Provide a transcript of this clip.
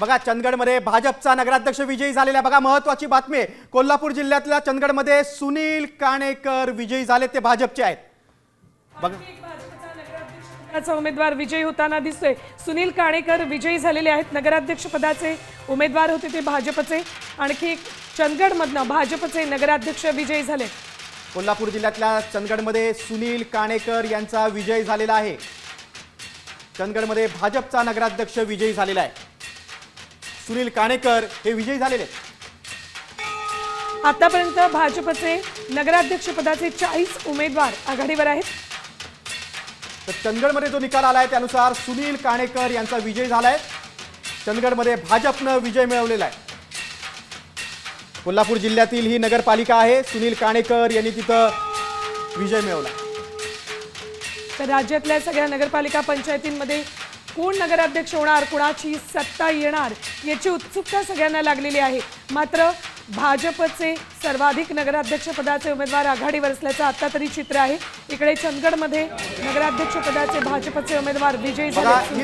बघा चंदगडमध्ये भाजपचा नगराध्यक्ष विजयी झालेला. बघा महत्वाची बातमी आहे. कोल्हापूर जिल्ह्यातल्या चंदगडमध्ये सुनील काणेकर विजयी झाले ते भाजपचे आहेत. बघा. उमेदवार विजयी होताना दिसतोय. सुनील काणेकर विजयी झालेले आहेत. नगराध्यक्ष पदाचे उमेदवार होते ते भाजपचे. आणखी चंदगडमधनं भाजपचे नगराध्यक्ष विजयी झाले. कोल्हापूर जिल्ह्यातल्या चंदगडमध्ये सुनील काणेकर यांचा विजय झालेला आहे. चंदगडमध्ये भाजपचा नगराध्यक्ष विजयी झालेला आहे. सुनील काणेकर हे विजयी झालेले आहेत. आतापर्यंत भाजपचे नगराध्यक्ष पदाचे चाळीस उमेदवार आघाडीवर आहेत. तर चंदगडमध्ये जो निकाल आलाय त्यानुसार सुनील काणेकर यांचा विजय झालाय. चंदगडमध्ये भाजपनं विजय मिळवलेला आहे. कोल्हापूर जिल्ह्यातील ही नगरपालिका आहे. सुनील काणेकर यांनी तिथं विजय मिळवला. तर राज्यातल्या सगळ्या नगरपालिका पंचायतींमध्ये कोण नगराध्यक्ष होणार कोणाची सत्ता येणार याची उत्सुकता सगळ्यांना लागलेली आहे. मात्र भाजपचे सर्वाधिक नगराध्यक्ष पदाचे उमेदवार आघाडीवर असल्याचं आता तरी चित्र आहे. इकडे चंदगडमध्ये नगराध्यक्ष पदाचे भाजपचे उमेदवार विजयी झाले.